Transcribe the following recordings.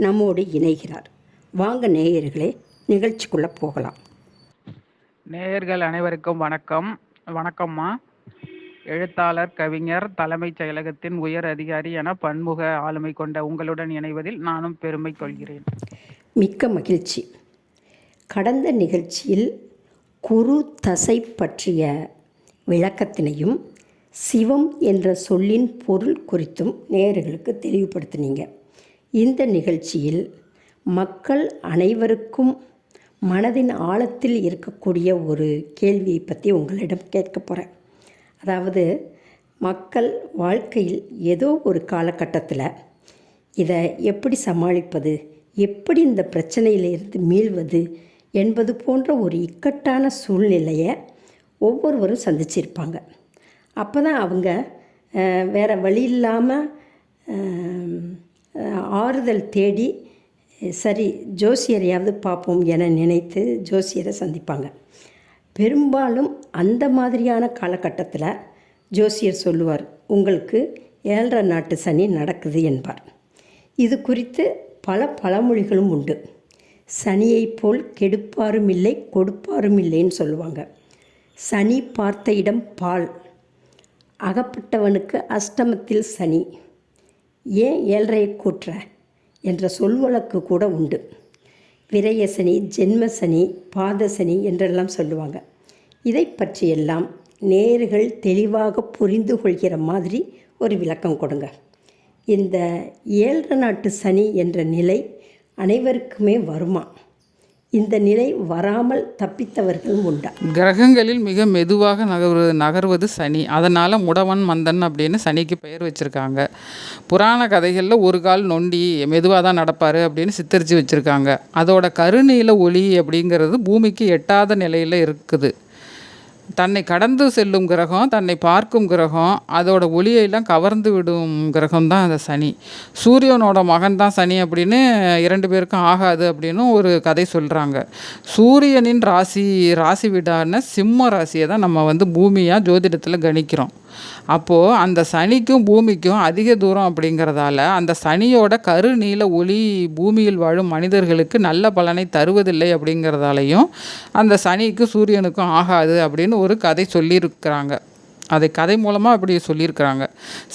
நம்மோடு இணைகிறார். வாங்க நேயர்களே நிகழ்ச்சிக்குள்ளே போகலாம். நேயர்கள் அனைவருக்கும் வணக்கம். வணக்கம்மா. எழுத்தாளர் கவிஞர் தலைமைச் செயலகத்தின் உயர் அதிகாரி என பன்முக ஆளுமை கொண்ட உங்களுடன் இணைவதில் நானும் பெருமை கொள்கிறேன். மிக்க மகிழ்ச்சி. கடந்த நிகழ்ச்சியில் குரு தசை பற்றிய விளக்கத்தினையும் சிவம் என்ற சொல்லின் பொருள் குறித்தும் நேயர்களுக்கு தெளிவுபடுத்தினீங்க. இந்த நிகழ்ச்சியில் மக்கள் அனைவருக்கும் மனதின் ஆழத்தில் இருக்கக்கூடிய ஒரு கேள்வியை பற்றி உங்களிடம் கேட்க போகிறேன் அதாவது மக்கள் வாழ்க்கையில் ஏதோ ஒரு காலகட்டத்தில் இதை எப்படி சமாளிப்பது எப்படி இந்த பிரச்சனையிலிருந்து மீள்வது என்பது போன்ற ஒரு இக்கட்டான சூழ்நிலையை ஒவ்வொருவரும் சந்திச்சிருப்பாங்க. அப்போ தான் அவங்க வேறு வழி இல்லாமல் ஆறுதல் தேடி சரி ஜோசியரையாவது பார்ப்போம் என நினைத்து ஜோசியரை சந்திப்பாங்க. பெரும்பாலும் அந்த மாதிரியான காலகட்டத்தில் ஜோசியர் சொல்லுவார் உங்களுக்கு ஏழரை நாட்டு சனி நடக்குது என்பார். இது குறித்து பல பழமொழிகளும் உண்டு. சனியைப் போல் கெடுப்பாரும் இல்லை கொடுப்பாரும் இல்லைன்னு சொல்லுவாங்க. சனி பார்த்த இடம் பால். அகப்பட்டவனுக்கு அஷ்டமத்தில் சனி. ஏன் ஏழ்றையை கூற்ற? என்ற சொல்வழக்கு கூட உண்டு. விரயசனி ஜென்மசனி பாதசனி என்றெல்லாம் சொல்லுவாங்க. இதை பற்றியெல்லாம் நேர்கள் தெளிவாக புரிந்து கொள்கிற மாதிரி ஒரு விளக்கம் கொடுங்க. இந்த ஏழரை நாட்டு சனி என்ற நிலை அனைவருக்குமே வருமா? இந்த நிலை வராமல் தப்பித்தவர்களும் உண்டா? கிரகங்களில் மிக மெதுவாக நகர்வது நகர்வது சனி. அதனால் முடவன் மந்தன் அப்படின்னு சனிக்கு பெயர் வச்சுருக்காங்க. புராண கதைகளில் ஒரு கால் நொண்டி மெதுவாக தான் நடப்பார் அப்படின்னு சித்தரித்து வச்சுருக்காங்க. அதோட கருநீல ஒளி அப்படிங்கிறது பூமிக்கு எட்டாத நிலையில் இருக்குது. தன்னை கடந்து செல்லும் கிரகம் தன்னை பார்க்கும் கிரகம் அதோட ஒளியெல்லாம் கவர்ந்து விடும் கிரகம் தான் அந்த சனி. சூரியனோட மகன் தான் சனி அப்படின்னு இரண்டு பேருக்கும் ஆகாது அப்படின்னு ஒரு கதை சொல்கிறாங்க சூரியனின் ராசி ராசி விடான சிம்ம ராசியை தான் நம்ம வந்து பூமியாக ஜோதிடத்தில் கணிக்கிறோம். அப்போது அந்த சனிக்கும் பூமிக்கும் அதிக தூரம் அப்படிங்கிறதால அந்த சனியோட கருநீல ஒளி பூமியில் வாழும் மனிதர்களுக்கு நல்ல பலனை தருவதில்லை அப்படிங்கிறதாலையும் அந்த சனிக்கு சூரியனுக்கும் ஆகாது அப்படின்னு ஒரு கதை சொல்லியிருக்கிறாங்க. அதை கதை மூலமாக அப்படி சொல்லியிருக்கிறாங்க.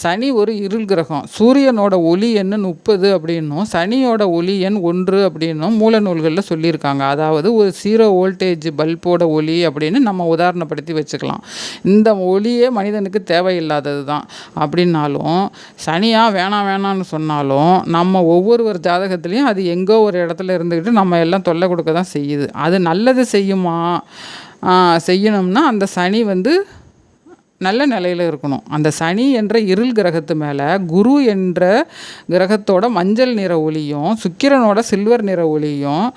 சனி ஒரு இருள் கிரகம். சூரியனோட ஒளி எண் முப்பது அப்படின்னும் சனியோட ஒளி எண் ஒன்று அப்படின்னும் மூல நூல்களில் சொல்லியிருக்காங்க. அதாவது ஒரு ஜீரோ வோல்டேஜ் பல்போட ஒளி அப்படின்னு நம்ம உதாரணப்படுத்தி வச்சுக்கலாம். இந்த ஒளியே மனிதனுக்கு தேவையில்லாதது தான் அப்படின்னாலும் சனியாக வேணாம் வேணாம்னு சொன்னாலும் நம்ம ஒவ்வொருவர் ஜாதகத்துலேயும் அது எங்கோ ஒரு இடத்துல இருந்துக்கிட்டு நம்ம எல்லாம் தொல்லை கொடுக்க தான் செய்யுது. அது நல்லது செய்யுமா? செய்யணும்னா அந்த சனி வந்து நல்ல நிலையில் இருக்கணும். அந்த சனி என்ற இருள் கிரகத்து மேலே குரு என்ற கிரகத்தோட மஞ்சள் நிற ஒளியும் சுக்கிரனோட சில்வர் நிற ஒளியும்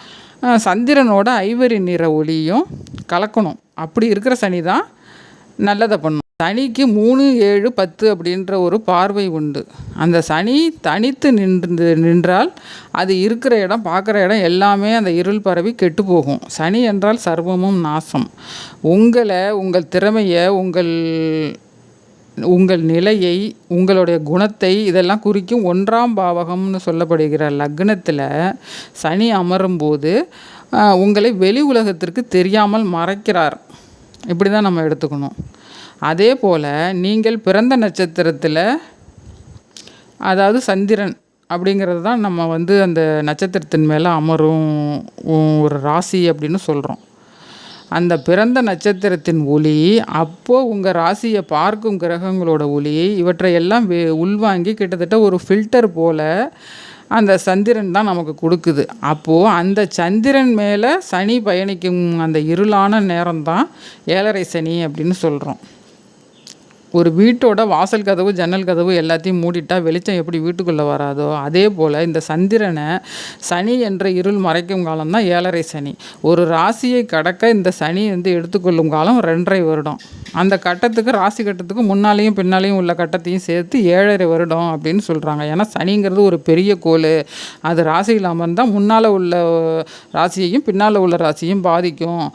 சந்திரனோட ஐவரி நிற ஒளியும் கலக்கணும். அப்படி இருக்கிற சனி தான் நல்லதை பண்ணும். சனிக்கு மூணு ஏழு பத்து அப்படின்ற ஒரு பார்வை உண்டு. அந்த சனி தனித்து நின்று நின்றால் அது இருக்கிற இடம் பார்க்குற இடம் எல்லாமே அந்த இருள் பரவி கெட்டு போகும். சனி என்றால் சர்வமும் நாசம். உங்களை உங்கள் திறமையை உங்கள் உங்கள் நிலையை உங்களுடைய குணத்தை இதெல்லாம் குறிக்கும் ஒன்றாம் பாவகம்னு சொல்லப்படுகிற லக்னத்தில் சனி அமரும்போது உங்களை வெளி உலகத்திற்கு தெரியாமல் மறைக்கிறார். இப்படி தான் நம்ம எடுத்துக்கணும். அதே போல் நீங்கள் பிறந்த நட்சத்திரத்தில் அதாவது சந்திரன் அப்படிங்கிறது தான் நம்ம வந்து அந்த நட்சத்திரத்தின் மேலே அமரும் ஒரு ராசி அப்படின்னு சொல்கிறோம் அந்த பிறந்த நட்சத்திரத்தின் ஒளி அப்போது உங்கள் ராசியை பார்க்கும் கிரகங்களோட ஒளி இவற்றை எல்லாம் வே- உள்வாங்கி கிட்டத்தட்ட ஒரு ஃபில்டர் போல் அந்த சந்திரன் தான் நமக்கு கொடுக்குது. அப்போது அந்த சந்திரன் மேலே சனி பயணிக்கும் அந்த இருளான நேரம் தான் ஏழரை சனி அப்படின்னு சொல்கிறோம் ஒரு வீட்டோட வாசல் கதவு ஜன்னல் கதவு எல்லாத்தையும் மூடிட்டா வெளிச்சம் எப்படி வீட்டுக்குள்ளே வராதோ அதே போல் இந்த சந்திரனை சனி என்ற இருள் மறைக்கும் காலம் தான் ஏழரை சனி. ஒரு ராசியை கடக்க இந்த சனி வந்து எடுத்துக்கொள்ளும் காலம் ரெண்டரை வருடம். அந்த கட்டத்துக்கு ராசி கட்டத்துக்கு முன்னாலேயும் பின்னாலேயும் உள்ள கட்டத்தையும் சேர்த்து ஏழரை வருடம் அப்படின்னு சொல்கிறாங்க ஏன்னா சனிங்கிறது ஒரு பெரிய கோள். அது ராசியில் அமர்ந்தால் முன்னால் உள்ள ராசியையும் பின்னால் உள்ள ராசியும் பாதிக்கும்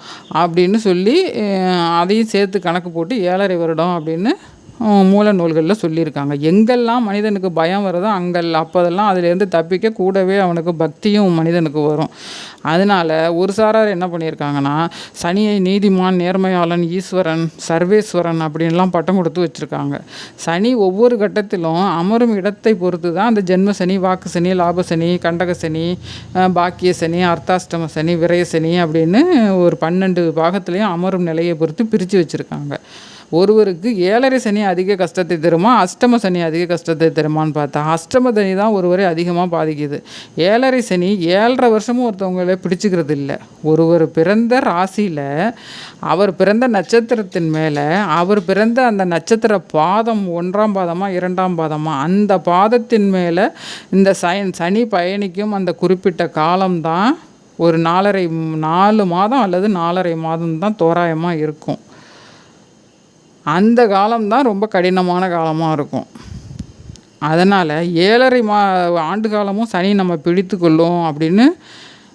அப்படின்னு சொல்லி அதையும் சேர்த்து கணக்கு போட்டு ஏழரை வருடம் அப்படின்னு மூல நூல்களில் சொல்லியிருக்காங்க. எங்கெல்லாம் மனிதனுக்கு பயம் வருதோ அங்கெல் அப்போதெல்லாம் அதுலேருந்து தப்பிக்க கூடவே அவனுக்கு பக்தியும் மனிதனுக்கு வரும். அதனால் ஒரு சாரார் என்ன பண்ணியிருக்காங்கன்னா சனியை நீதிமான் நேர்மையாளன் ஈஸ்வரன் சர்வேஸ்வரன் அப்படின்லாம் பட்டம் கொடுத்து வச்சுருக்காங்க. சனி ஒவ்வொரு கட்டத்திலும் அமரும் இடத்தை பொறுத்து தான் அந்த ஜென்ம சனி வாக்கு சனி லாப சனி கண்டக சனி பாக்கிய சனி அர்த்தாஷ்டம சனி விரய சனி அப்படின்னு ஒரு பன்னெண்டு பாகத்துலேயும் அமரும் நிலையை பொறுத்து பிரித்து வச்சுருக்காங்க. ஒருவருக்கு ஏழரை சனி அதிக கஷ்டத்தை தருமா? அஷ்டம சனி அதிக கஷ்டத்தை தருமான்னு பார்த்தா அஷ்டம சனி தான் ஒருவரை அதிகமாக பாதிக்குது. ஏழரை சனி ஏழரை வருஷமும் ஒருத்தவங்கள பிடிச்சிக்கிறது இல்லை. ஒருவர் பிறந்த ராசியில் அவர் பிறந்த நட்சத்திரத்தின் மேலே அவர் பிறந்த அந்த நட்சத்திர பாதம் ஒன்றாம் பாதமாக இரண்டாம் பாதமாக அந்த பாதத்தின் மேலே இந்த சயன் சனி பயணிக்கும் அந்த குறிப்பிட்ட காலம்தான் ஒரு நாலரை நாலு மாதம் அல்லது நாலரை மாதம் தான் தோராயமாக இருக்கும். அந்த காலம்தான் ரொம்ப கடினமான காலமாக இருக்கும். அதனால் ஏழரை மா ஆண்டு காலமும் சனி நம்ம பிடித்து கொள்ளும் அப்படின்னு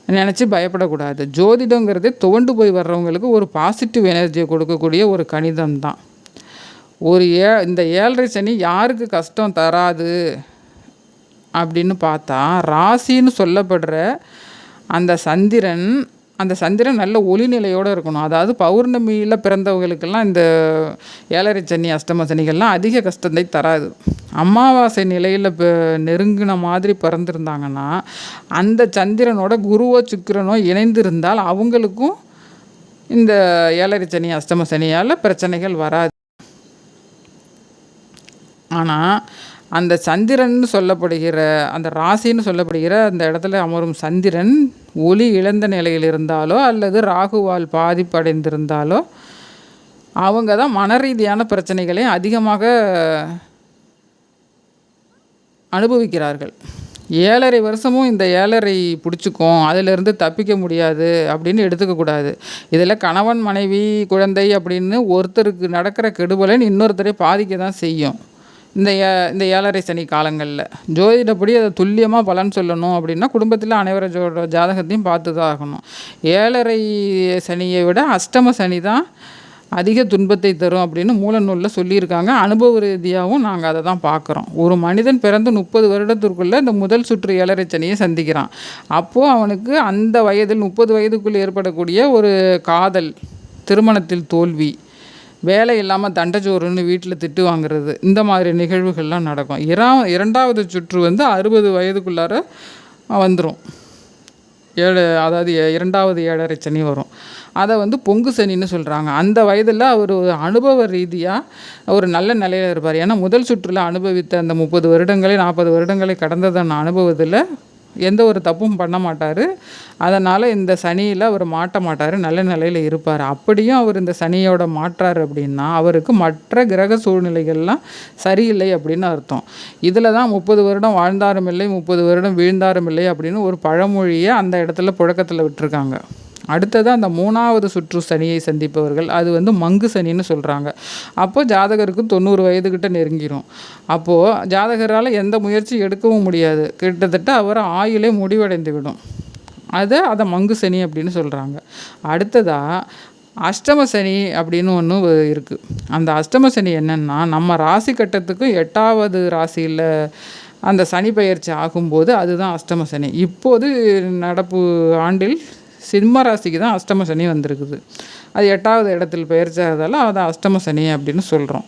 நினச்சி பயப்படக்கூடாது. ஜோதிடங்கிறதே துவண்டு போய் வர்றவங்களுக்கு ஒரு பாசிட்டிவ் எனர்ஜியை கொடுக்கக்கூடிய ஒரு கணிதம் தான். ஒரு ஏ இந்த ஏழரை சனி யாருக்கு கஷ்டம் தராது அப்படின்னு பார்த்தா ராசின்னு சொல்லப்படுற அந்த சந்திரன் அந்த சந்திரன் நல்ல ஒளிநிலையோடு இருக்கணும். அதாவது பௌர்ணமியில் பிறந்தவங்களுக்கெல்லாம் இந்த ஏழரை சனி அஷ்டம சனிகள்லாம் அதிக கஷ்டத்தை தராது. அமாவாசை நிலையில் இப்போ நெருங்கின மாதிரி பிறந்திருந்தாங்கன்னா அந்த சந்திரனோட குருவோ சுக்கிரனோ இணைந்திருந்தால் அவங்களுக்கும் இந்த ஏழரை சனி அஷ்டம சனியால் பிரச்சனைகள் வராது. ஆனால் அந்த சந்திரன் சொல்லப்படுகிற அந்த ராசின்னு சொல்லப்படுகிற அந்த இடத்துல அமரும் சந்திரன் ஒளி இழந்த நிலையில் இருந்தாலோ அல்லது ராகுவால் பாதிப்படைந்திருந்தாலோ அவங்க தான் மன ரீதியான பிரச்சனைகளை அதிகமாக அனுபவிக்கிறார்கள். ஏழரை வருஷமும் இந்த ஏழரை பிடிச்சிக்கும் அதிலிருந்து தப்பிக்க முடியாது அப்படின்னு எடுத்துக்கக்கூடாது இதில் கணவன் மனைவி குழந்தை அப்படின்னு ஒருத்தருக்கு நடக்கிற கெடுபலன் இன்னொருத்தரை பாதிக்க தான் செய்யும். இந்த ஏ இந்த ஏழரை சனி காலங்களில். ஜோதிடப்படி அதை துல்லியமாக பலன் சொல்லணும் அப்படின்னா குடும்பத்தில் அனைவரோட ஜாதகத்தையும் பார்த்து தான் ஆகணும். ஏழரை சனியை விட அஷ்டம சனி தான் அதிக துன்பத்தை தரும் அப்படின்னு மூலநூலில் சொல்லியிருக்காங்க. அனுபவ ரீதியாகவும் நாங்கள் அதை தான் பார்க்குறோம். ஒரு மனிதன் பிறந்து முப்பது வருடத்திற்குள்ளே இந்த முதல் சுற்று ஏழரை சனியை சந்திக்கிறான். அப்போது அவனுக்கு அந்த வயதில் முப்பது வயதுக்குள் ஏற்படக்கூடிய ஒரு காதல் திருமணத்தில் தோல்வி வேலை இல்லாமல் தண்டச்சோறுன்னு வீட்டில் திட்டு வாங்குறது இந்த மாதிரி நிகழ்வுகள்லாம் நடக்கும். இரா இரண்டாவது சுற்று வந்து அறுபது வயதுக்குள்ளார வந்துடும் ஏழு அதாவது ஏ- இரண்டாவது ஏழரை சனி வரும். அதை வந்து பொங்கு சனின்னு சொல்கிறாங்க அந்த வயதில் அவர் அனுபவ ரீதியாக ஒரு நல்ல நிலையில் இருப்பார். ஏன்னா முதல் சுற்றுலா அனுபவித்த அந்த முப்பது வருடங்களை நாற்பது வருடங்களை கடந்ததன் அனுபவத்தில் எந்த ஒரு தப்பும் பண்ண மாட்டார். அதனால் இந்த சனியில் அவர் மாட்ட மாட்டார். நல்ல நிலையில் இருப்பார். அப்படியும் அவர் இந்த சனியோட மாற்றார் அப்படின்னா அவருக்கு மற்ற கிரக சூழ்நிலைகள்லாம் சரியில்லை அப்படின்னு அர்த்தம். இதில் தான் முப்பது வருடம் வாழ்ந்தாரும் இல்லை முப்பது வருடம் வீழ்ந்தாரும் இல்லை அப்படின்னு ஒரு பழமொழியை அந்த இடத்துல புழக்கத்தில் விட்டுருக்காங்க. அடுத்தது அந்த மூணாவது சுற்று சனியை சந்திப்பவர்கள் அது வந்து மங்கு சனின்னு சொல்கிறாங்க அப்போது ஜாதகருக்கு தொண்ணூறு வயதுக்கிட்ட நெருங்கிரும். அப்போது ஜாதகரால் எந்த முயற்சி எடுக்கவும் முடியாது. கிட்டத்தட்ட அவர் ஆயுளே முடிவடைந்து விடும் அதை அதை மங்கு சனி அப்படின்னு சொல்கிறாங்க அடுத்ததாக அஷ்டம சனி அப்படின்னு ஒன்று இருக்குது அந்த அஷ்டம சனி என்னன்னா நம்ம ராசி கட்டத்துக்கும் எட்டாவது ராசியில் அந்த சனி பயிற்சி ஆகும்போது அதுதான் அஷ்டம சனி. இப்போது நடப்பு ஆண்டில் சிம்ம ராசிக்கு தான் அஷ்டம சனி வந்திருக்குது. அது எட்டாவது இடத்தில் பெயர்ச்சாகிறதால அதை அஷ்டம சனி அப்படின்னு சொல்கிறோம்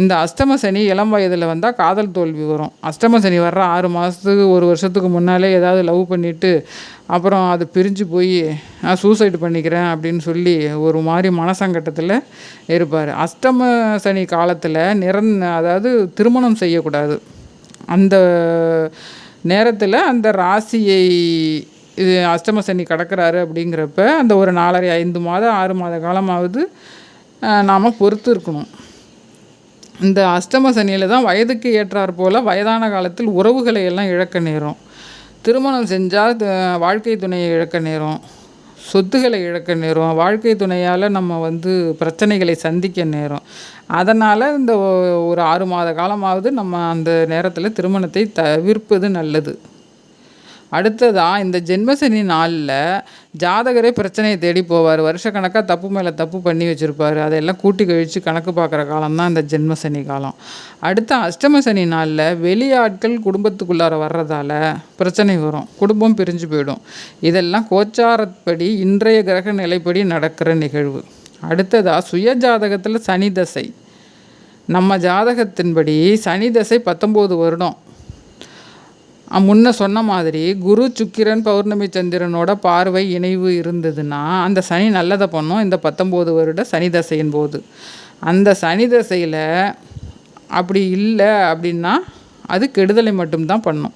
இந்த அஷ்டம சனி இளம் வயதில் வந்தால் காதல் தோல்வி வரும். அஷ்டம சனி வர்ற ஆறு மாதத்துக்கு ஒரு வருஷத்துக்கு முன்னாலே ஏதாவது லவ் பண்ணிவிட்டு அப்புறம் அது பிரிஞ்சு போய் நான் சூசைடு பண்ணிக்கிறேன் அப்படின்னு சொல்லி ஒரு மாதிரி மனசங்கட்டத்தில் இருப்பார். அஷ்டம சனி காலத்தில் நிரந் அதாவது திருமணம் செய்யக்கூடாது. அந்த நேரத்தில் அந்த ராசியை இது அஷ்டம சனி கடக்கிறாரு அப்படிங்கிறப்ப அந்த ஒரு நாலரை ஐந்து மாதம் ஆறு மாத காலமாவது நாம் பொறுத்து இருக்கணும். இந்த அஷ்டம சனியில் தான் வயதுக்கு ஏற்றாற் போல் வயதான காலத்தில் உறவுகளை எல்லாம் இழக்க நேரும். திருமணம் செஞ்சால் வாழ்க்கை துணையை இழக்க நேரும். சொத்துக்களை இழக்க நேரும். வாழ்க்கை துணையால் நம்ம வந்து பிரச்சனைகளை சந்திக்க நேரும். அதனால் இந்த ஒரு ஆறு மாத காலமாவது நம்ம அந்த நேரத்தில் திருமணத்தை தவிர்ப்பது நல்லது. அடுத்ததாக இந்த ஜென்மசனி நாளில் ஜாதகரே பிரச்சனையை தேடி போவார். வருஷக்கணக்காக தப்பு மேலே தப்பு பண்ணி வச்சுருப்பார். அதையெல்லாம் கூட்டி கழித்து கணக்கு பார்க்குற காலம்தான் இந்த ஜென்மசனி காலம். அடுத்த அஷ்டம சனி நாளில் வெளியாட்கள் குடும்பத்துக்குள்ளார வர்றதால பிரச்சனை வரும். குடும்பம் பிரிஞ்சு போயிடும். இதெல்லாம் கோச்சாரப்படி இன்றைய கிரக நிலைப்படி நடக்கிற நிகழ்வு. அடுத்ததாக சுய ஜாதகத்தில் சனி தசை. நம்ம ஜாதகத்தின்படி சனி தசை பத்தொம்போது வருடம். முன்ன சொன்ன மாதிரி குரு சுக்கிரன் பௌர்ணமி சந்திரனோட பார்வை இணைவு இருந்ததுன்னா அந்த சனி நல்லதை பண்ணும். இந்த பத்தொம்போது வருட சனி தசையின் போது. அந்த சனி தசையில் அப்படி இல்லை அப்படின்னா அது கெடுதலை மட்டும்தான் பண்ணும்.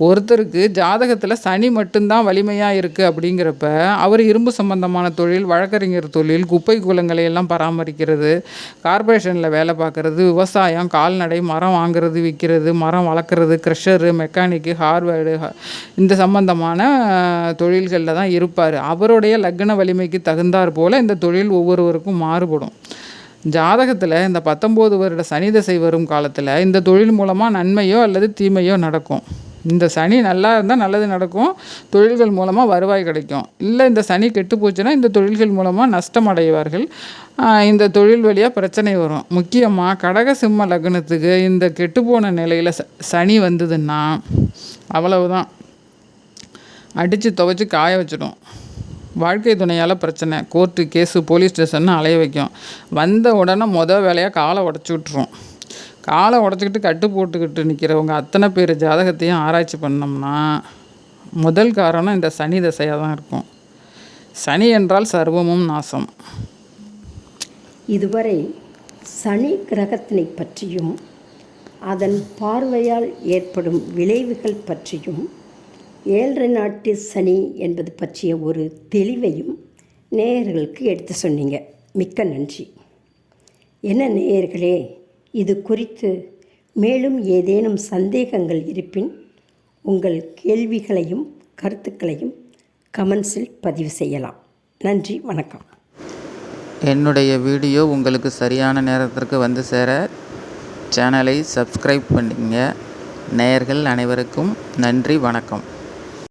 ஒருத்தருக்கு ஜாதகத்தில் சனி மட்டும்தான் வலிமையாக இருக்குது அப்படிங்கிறப்ப அவர் இரும்பு சம்பந்தமான தொழில் வழக்கறிஞர் தொழில் குப்பை குளங்களை எல்லாம் பராமரிக்கிறது கார்ப்பரேஷனில் வேலை பார்க்குறது விவசாயம் கால்நடை மரம் வாங்குறது விற்கிறது மரம் வளர்க்குறது க்ரெஷரு மெக்கானிக்கு ஹார்வேர்டு இந்த சம்பந்தமான தொழில்களில் தான் இருப்பார். அவருடைய லக்ன வலிமைக்கு தகுந்தாற் போல் இந்த தொழில் ஒவ்வொருவருக்கும் மாறுபடும். ஜாதகத்தில் இந்த பத்தொம்போது வருட சனி தசை வரும் காலத்தில் இந்த தொழில் மூலமாக நன்மையோ அல்லது தீமையோ நடக்கும். இந்த சனி நல்லா இருந்தால் நல்லது நடக்கும். தொழில்கள் மூலமாக வருவாய் கிடைக்கும். இல்லை இந்த சனி கெட்டு போச்சுன்னா இந்த தொழில்கள் மூலமாக நஷ்டம் அடைவார்கள். இந்த தொழில் வழியாக பிரச்சனை வரும். முக்கியமாக கடக சிம்ம லக்னத்துக்கு இந்த கெட்டுப்போன நிலையில் ச சனி வந்ததுன்னா அவ்வளவுதான். அடித்து துவைச்சி காய வச்சிடும். வாழ்க்கை துணையால் பிரச்சனை. கோர்ட்டு கேஸு போலீஸ் ஸ்டேஷன் அலைய வைக்கும். வந்த உடனே மொதல் வேலையாக காலை உடச்சி விட்ரும் காலை உடச்சிக்கிட்டு கட்டு போட்டுக்கிட்டு நிற்கிறவங்க அத்தனை பேர் ஜாதகத்தையும் ஆராய்ச்சி பண்ணோம்னா முதல் காரணம் இந்த சனி தசையாக தான் இருக்கும். சனி என்றால் சர்வமும் நாசம். இதுவரை சனி கிரகத்தினை பற்றியும் அதன் பார்வையால் ஏற்படும் விளைவுகள் பற்றியும் ஏழரை நாட்டு சனி என்பது பற்றிய ஒரு தெளிவையும் நேயர்களுக்கு எடுத்து சொன்னீங்க. மிக்க நன்றி. என்ன நேயர்களே இது குறித்து மேலும் ஏதேனும் சந்தேகங்கள் இருப்பின் உங்கள் கேள்விகளையும் கருத்துக்களையும் கமெண்ட்ஸில் பதிவு செய்யலாம். நன்றி வணக்கம். என்னுடைய வீடியோ உங்களுக்கு சரியான நேரத்திற்கு வந்து சேர சேனலை சப்ஸ்கிரைப் பண்ணிங்க. நேயர்கள் அனைவருக்கும் நன்றி வணக்கம்.